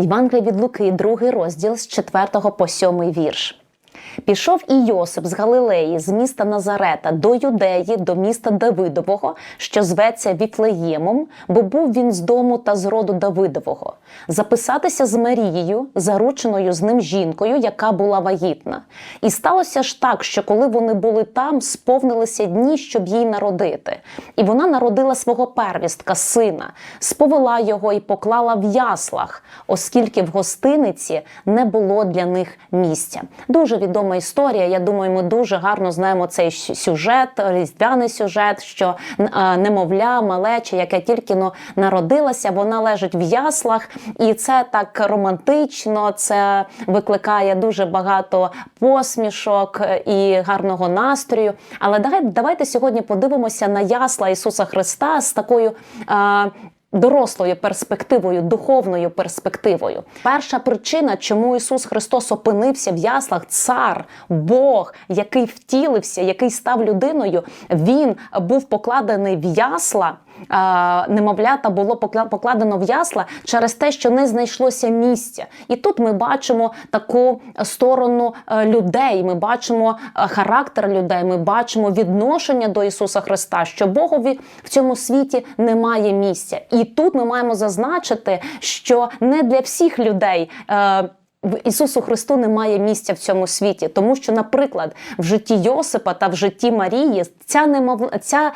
Євангелія від Луки, другий розділ з 4 по 7 вірш. Пішов і Йосип з Галилеї, з міста Назарета до Юдеї, до міста Давидового, що зветься Віфлеємом, бо був він з дому та з роду Давидового, записатися з Марією, зарученою з ним жінкою, яка була вагітна. І сталося ж так, що коли вони були там, сповнилися дні, щоб їй народити. І вона народила свого первістка, сина, сповела його і поклала в яслах, оскільки в гостиниці не було для них місця. Дуже відома історія. Я думаю, ми дуже гарно знаємо цей сюжет, різдвяний сюжет, що е, немовля, малеча, яке тільки но народилася, вона лежить в яслах, і це так романтично. Це викликає дуже багато посмішок і гарного настрою. Але давайте сьогодні подивимося на ясла Ісуса Христа з такою. Дорослою перспективою, духовною перспективою. Перша причина, чому Ісус Христос опинився в яслах, цар, Бог, який втілився, який став людиною, він був покладений в ясла немовлята було покладено в ясла через те, що не знайшлося місця. І тут ми бачимо таку сторону е, людей. Ми бачимо е, характер людей, ми бачимо відношення до Ісуса Христа, що Богові в цьому світі немає місця. І тут ми маємо зазначити, що не для всіх людей. В Ісусу Христу немає місця в цьому світі, тому що, наприклад, в житті Йосипа та в житті Марії ця немов... ця е,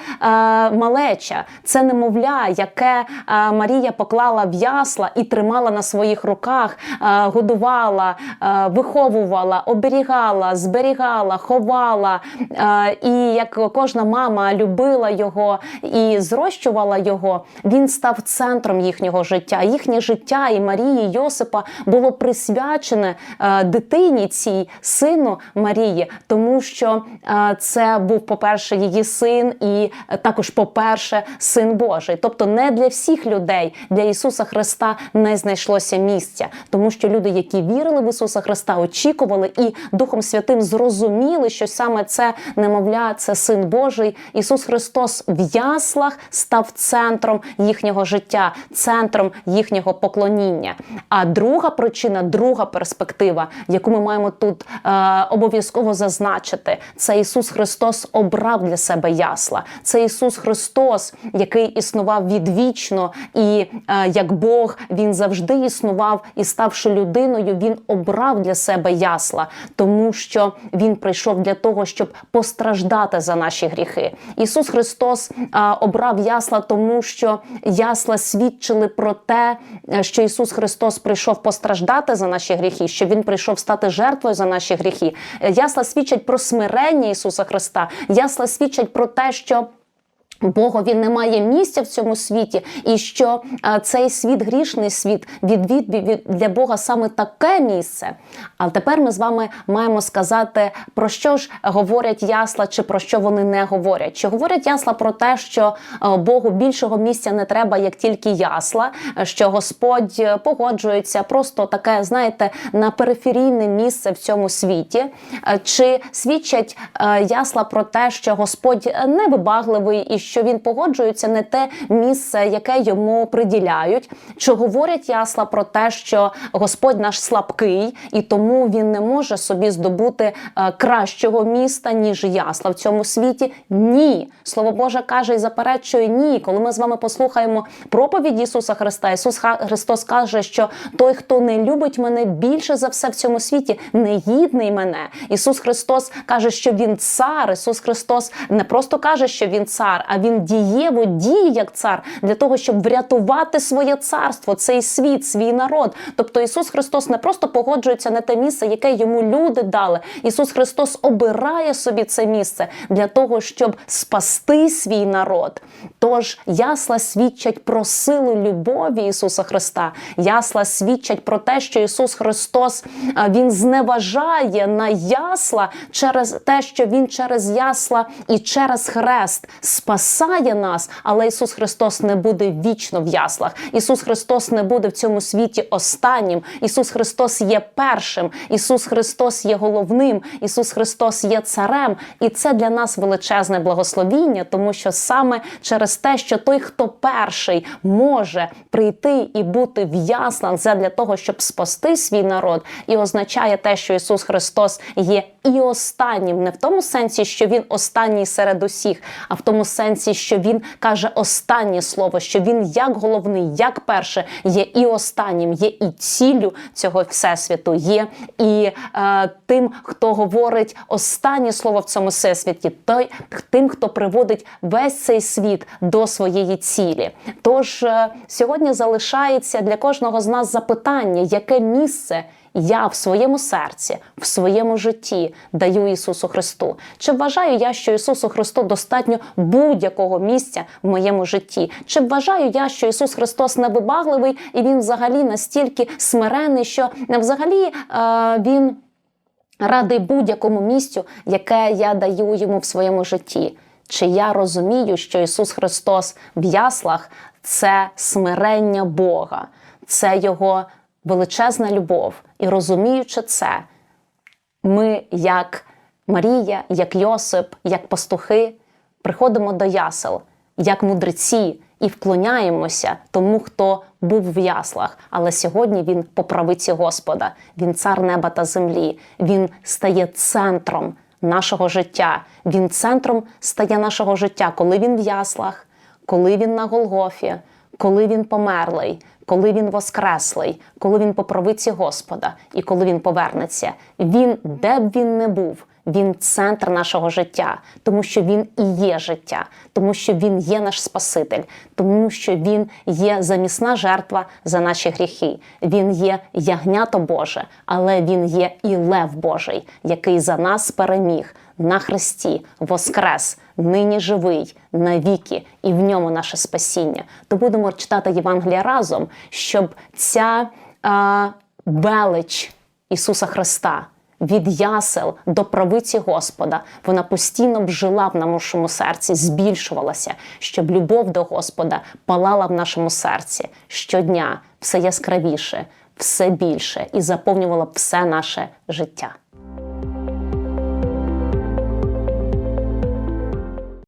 малеча, це немовля, яке е, Марія поклала в ясла і тримала на своїх руках, е, годувала, е, виховувала, оберігала, зберігала, ховала. Е, і як кожна мама любила його і зрощувала його, він став центром їхнього життя. Їхнє життя і Марії, Йосипа було присвячено присвячене е, дитині цій сину Марії, тому що е, це був, по-перше, її син, і е, також, по-перше, син Божий. Тобто не для всіх людей, для Ісуса Христа не знайшлося місця, тому що люди, які вірили в Ісуса Христа, очікували і Духом Святим зрозуміли, що саме це немовля, це син Божий. Ісус Христос в яслах став центром їхнього життя, центром їхнього поклоніння. А друга причина, друга друга перспектива, яку ми маємо тут е, обов'язково зазначити, це Ісус Христос обрав для себе ясла. Це Ісус Христос, який існував відвічно, і е, як Бог він завжди існував і, ставши людиною, він обрав для себе ясла, тому що Він прийшов для того, щоб постраждати за наші гріхи. Ісус Христос е, обрав ясла, тому що ясла свідчили про те, е, що Ісус Христос прийшов постраждати за наші гріхи, що він прийшов стати жертвою за наші гріхи. Ясла свідчать про смирення Ісуса Христа. Ясла свідчать про те, що Богові немає місця в цьому світі, і що а, цей світ, грішний світ, відвід для Бога саме таке місце. А тепер ми з вами маємо сказати, про що ж говорять ясла, чи про що вони не говорять. Чи говорять ясла про те, що а, Богу більшого місця не треба, як тільки ясла, що Господь погоджується, просто таке, знаєте, на периферійне місце в цьому світі, чи свідчать ясла про те, що Господь невибагливий і що він погоджується не те місце, яке йому приділяють, чи говорять ясла про те, що Господь наш слабкий, і тому він не може собі здобути е, кращого міста, ніж ясла в цьому світі. Ні, слово Боже каже і заперечує ні. Коли ми з вами послухаємо проповідь Ісуса Христа, Ісус Христос каже, що той, хто не любить мене більше за все в цьому світі, не гідний мене. Ісус Христос каже, що Він цар. Ісус Христос не просто каже, що Він цар, а він дієво діє як цар для того, щоб врятувати своє царство, цей світ, свій народ. Тобто Ісус Христос не просто погоджується на те місце, яке йому люди дали. Ісус Христос обирає собі це місце для того, щоб спасти свій народ. Тож ясла свідчать про силу любові Ісуса Христа. Ясла свідчать про те, що Ісус Христос Він зневажає на ясла через те, що Він через ясла і через хрест спасає нас, але Ісус Христос не буде вічно в яслах. Ісус Христос не буде в цьому світі останнім. Ісус Христос є першим. Ісус Христос є головним. Ісус Христос є царем. І це для нас величезне благословіння, тому що саме через те, що той, хто перший може прийти і бути в яслах для того, щоб спасти свій народ, і означає те, що Ісус Христос є і останнім, не в тому сенсі, що Він останній серед усіх, а в тому сенсі, що Він каже останнє слово, що Він як головний, як перше, є і останнім, є і ціллю цього всесвіту, є і е, тим, хто говорить останнє слово в цьому всесвіті, той тим, хто приводить весь цей світ до своєї цілі. Тож е, сьогодні залишається для кожного з нас запитання, яке місце я в своєму серці, в своєму житті даю Ісусу Христу? Чи вважаю я, що Ісусу Христу достатньо будь-якого місця в моєму житті? Чи вважаю я, що Ісус Христос невибагливий і Він взагалі настільки смирений, що взагалі е, Він радий будь-якому місцю, яке я даю йому в своєму житті? Чи я розумію, що Ісус Христос в яслах це смирення Бога, це Його величезна любов. І розуміючи це, ми, як Марія, як Йосип, як пастухи, приходимо до ясел, як мудреці, і вклоняємося тому, хто був в яслах. Але сьогодні він по правиці Господа, він цар неба та землі, він стає центром нашого життя. Він центром стає нашого життя, коли він в яслах, коли він на Голгофі, коли він померлий, коли він воскреслий, коли він по правиці Господа і коли він повернеться. Він, де б він не був, він центр нашого життя, тому що він і є життя, тому що він є наш Спаситель, тому що він є замісна жертва за наші гріхи. Він є ягнято Боже, але він є і Лев Божий, який за нас переміг на хресті, воскрес, нині живий, навіки, і в ньому наше спасіння. То будемо читати Євангелія разом, щоб ця а, велич Ісуса Христа. Від ясел до правиці Господа вона постійно б жила в нашому серці, збільшувалася, щоб любов до Господа палала в нашому серці щодня все яскравіше, все більше і заповнювала все наше життя.